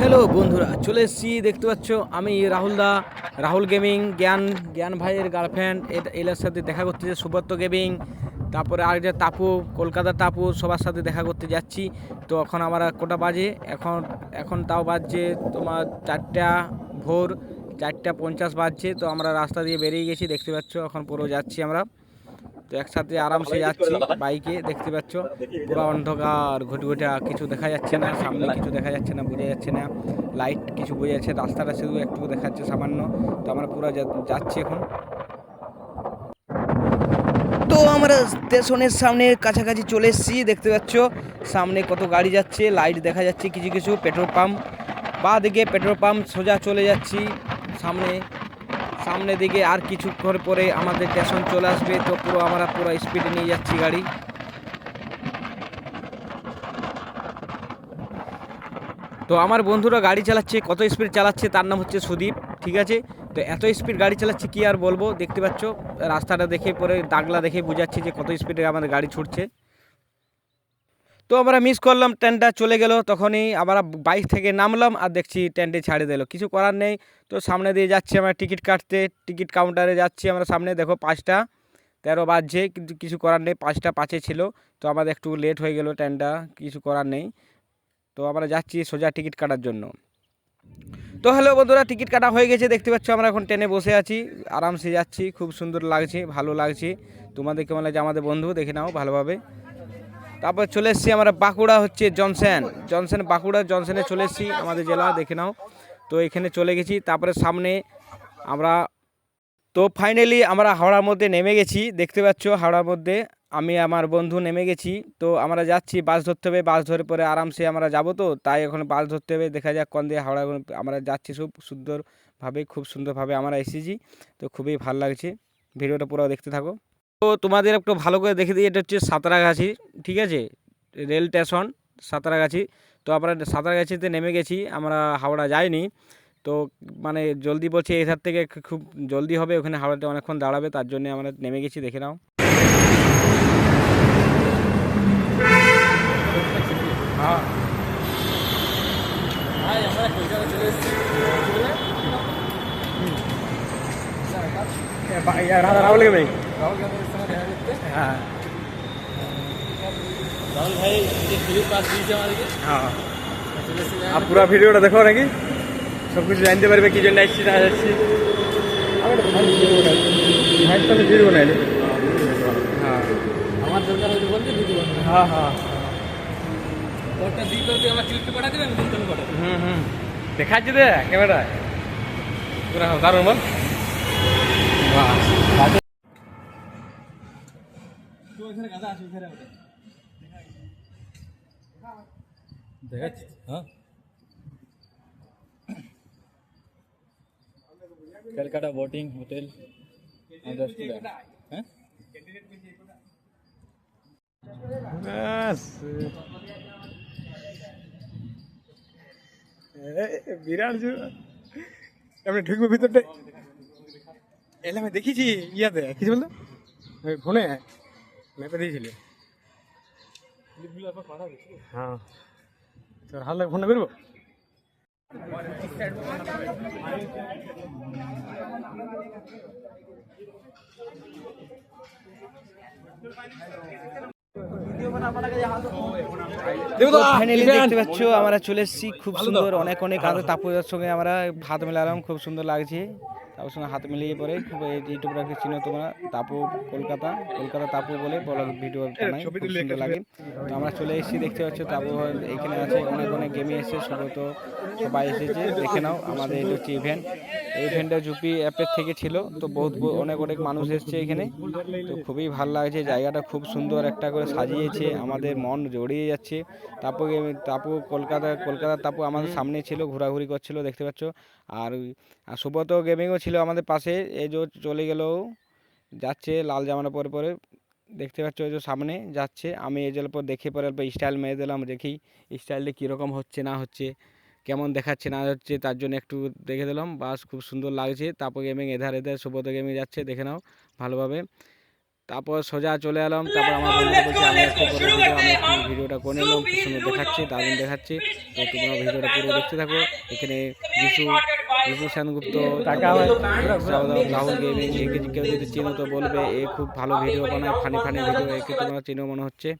Hello বন্ধুরা, চলে এসেছি, দেখতে পাচ্ছ, আমি রাহুল দা, রাহুল গেমিং, জ্ঞান জ্ঞান ভাইয়ের গার্লফ্রেন্ড এলার সাথে দেখা করতে যে সুব্রত গেমিং, তারপরে আরেকটা তাপু কলকাতার তাপু, সবার সাথে দেখা করতে যাচ্ছি, তো এখন আমরা কোটা বাজে, এখন এখন তাও বাজছে তোমার চারটা ভোর, চারটা পঞ্চাশ বাজছে, তো আমরা রাস্তা দিয়ে বেরিয়ে গেছি, দেখতে পাচ্ছ, এখন পুরো যাচ্ছি আমরা। তো একসাথে আরামসে যাচ্ছি বাইকে দেখতে পাচ্ছ? পুরো অন্ধকার ঘুটঘুটা কিছু দেখা যাচ্ছে না সামনে কিছু দেখা যাচ্ছে না বোঝা যাচ্ছে না। লাইট কিছু বোঝা যাচ্ছে রাস্তাটা শুধু একটু দেখা যাচ্ছে সামান্য। তো আমরা পুরো যা- যাচ্ছি এখন। তো আমরা স্টেশনের সামনে কাছাকাছি চলে এসেছি দেখতে পাচ্ছ? সামনে কত গাড়ি যাচ্ছে লাইট দেখা যাচ্ছে কিছু কিছু পেট্রোল পাম্প বা দিকে পেট্রোল পাম্প সোজা চলে যাচ্ছি সামনে সামনে দিকে আর কিছুক্ষণ পরে আমাদের স্টেশন চলে আসবে, তো পুরো আমরা পুরো স্পিডে নিয়ে যাচ্ছি গাড়ি। তো আমার বন্ধুরা গাড়ি চালাচ্ছে, কত স্পিড চালাচ্ছে, তার নাম হচ্ছে সুদীপ, ঠিক আছে? তো এত স্পিড গাড়ি চালাচ্ছে, কি আর বলব? দেখতে পাচ্ছ, রাস্তাটা দেখে পরে, দাগলা দেখে বোঝাচ্ছি যে কত স্পিডে আমাদের গাড়ি ছুটছে। তো আমরা মিস করলাম ট্রেনটা চলে গেল, তখনই আমরা বাইক থেকে নামলাম আর দেখছি ট্রেনটি ছাড়ে দিল। কিছু করার নেই, তো সামনে দিয়ে যাচ্ছি আমরা টিকিট কাটতে টিকিট কাউন্টারে যাচ্ছি আমরা সামনে, দেখো পাঁচটা, তেরো বাজছে, কিন্তু কিছু করার নেই, পাঁচটা পাঁচে ছিল, তো আমাদের একটু লেট হয়ে গেল ট্রেনটা কিছু করার নেই। তো আমরা যাচ্ছি সোজা টিকিট কাটার জন্য। তো হ্যালো বন্ধুরা টিকিট কাটা হয়ে গেছে, দেখতে পাচ্ছ আমরা এখন ট্রেনে বসে আছি, আরামসে যাচ্ছি, খুব সুন্দর লাগছে, ভালো লাগছে। তোমাদের কেমন লাগছে আমাদের বন্ধু, দেখে নাও ভালোভাবে। তারপর চলে এসেছি আমরা বাঁকুড়া হচ্ছে জনসেন। জনসেন, বাঁকুড়া, জনসেনে চলে এসেছি। আমাদের জেলা, দেখে নাও। তো এখানে চলে গেছি, তারপরে সামনে আমরা তো ফাইনালি আমরা হাওড়ার মধ্যে নেমে গেছি। দেখতে পাচ্ছ হাওড়ার মধ্যে আমি আমার বন্ধু নেমে গেছি। তো আমরা যাচ্ছি, বাস ধরতে হবে। বাস ধরে পরে আরামসে আমরা যাব তো। তাই এখন বাস ধরতে হবে। দেখা যাক কোন দিয়ে হাওড়া আমরা যাচ্ছি খুব সুন্দরভাবে খুব সুন্দরভাবে আমরা এসেছি। তো খুবই ভালো লাগছে। ভিডিওটা পুরো দেখতে থাকো। তো তোমাদের একটু ভালো করে দেখে দিই, এটা হচ্ছে সাঁতরাগাছি, ঠিক আছে? Rail station, Santragachi. তো আমরা সাঁতরাগাছিতে নেমে গেছি, আমরা হাওড়া যাইনি। তো মানে জলদি বলছি এধার থেকে খুব জলদি হবে, ওখানে হাওড়াতে অনেকক্ষণ দাঁড়াবে, তার জন্য আমরা নেমে গেছি, দেখে নাও। হ্যাঁ। রাহুল ভাই হ্যাঁ। পুরো ভিডিওটা দেখো নাকি? সব কিছু জানতে পারবে কি জন্য আসছি না আসছি। হ্যাঁ, হ্যাঁ। দেখাচ্ছি দে দারুণ বল। তো গাদা আছে এখানে ওটা দেখাচ্ছি? হ্যাঁ। Calcutta boating hotel. হ্যাঁ? ব্যাস। বিরাট এমনি ঢুকবো ভিতরটা এলে আমি দেখেছি ইয়াতে। কিছু বলতো ফোনে। ম্যাপে দিয়েছিলি হ্যাঁ তোর হাল লাগে ফোনটা করব ফাইনালি দেখতে পাচ্ছ আমরা চলে এসেছি। খুব সুন্দর অনেক অনেক আরও তাপুদের সঙ্গে আমরা হাত মেলালাম খুব সুন্দর লাগছে। তার সঙ্গে হাত মিলিয়ে পরে খুব ইউটিউবটাকে চিনো তোমরা তাপু কলকাতা কলকাতা তাপু বলে ভিডিও বানাই খুব সুন্দর লাগে। তো আমরা চলে এসেছি দেখতে পাচ্ছি তাপু এখানে আছে অনেক অনেক গেমে এসেছে তো সবাই এসেছে দেখে নাও আমাদের এটা হচ্ছে ইভেন্ট এই ইভেন্টটা জুপি অ্যাপের থেকে ছিল, তো বহুত অনেক অনেক মানুষ এসেছে এখানে। তো খুবই ভালো লাগছে, জায়গাটা খুব সুন্দর একটা করে সাজিয়েছে, আমাদের মন জড়িয়ে যাচ্ছে। তাপু তাপু কলকাতা, কলকাতার তাপু আমাদের সামনে ছিল, ঘোরাঘুরি করছিল, দেখতে পাচ্ছ। আর সুব্রত গেমিংও ছিল আমাদের পাশে এই যে চলে গেল যাচ্ছে লাল জামাটা পরে পরে, দেখতে পাচ্ছ যে সামনে যাচ্ছে। আমি যে অল্প দেখে পরে অল্প স্টাইল মেরে দিলাম, দেখি স্টাইলটা কীরকম হচ্ছে, না হচ্ছে। কেমন দেখাচ্ছে না হচ্ছে তার জন্য একটু দেখে দিলাম। বাস খুব সুন্দর লাগছে। তারপর গেমিং এধার এধার সুব্রত গেমিং যাচ্ছে দেখে নাও ভালোভাবে। তারপর সোজা চলে এলাম। তারপর আমার বন্ধুরা বলছে আমি একটা ভিডিও আমি একটু ভিডিওটা করে নিলাম। কি সুন্দর দেখাচ্ছি দারুণ দেখাচ্ছি। তো তোমরা ভিডিওটা পুরো দেখতে থাকো। এখানে যিশু যিশু সেনগুপ্ত রাহুল গেমিং একে কেউ যদি চেনো তো বলবে এ খুব ভালো ভিডিও বানায়। ফানি ফানি ভিডিও একে তোমরা চেনো মনে হচ্ছে।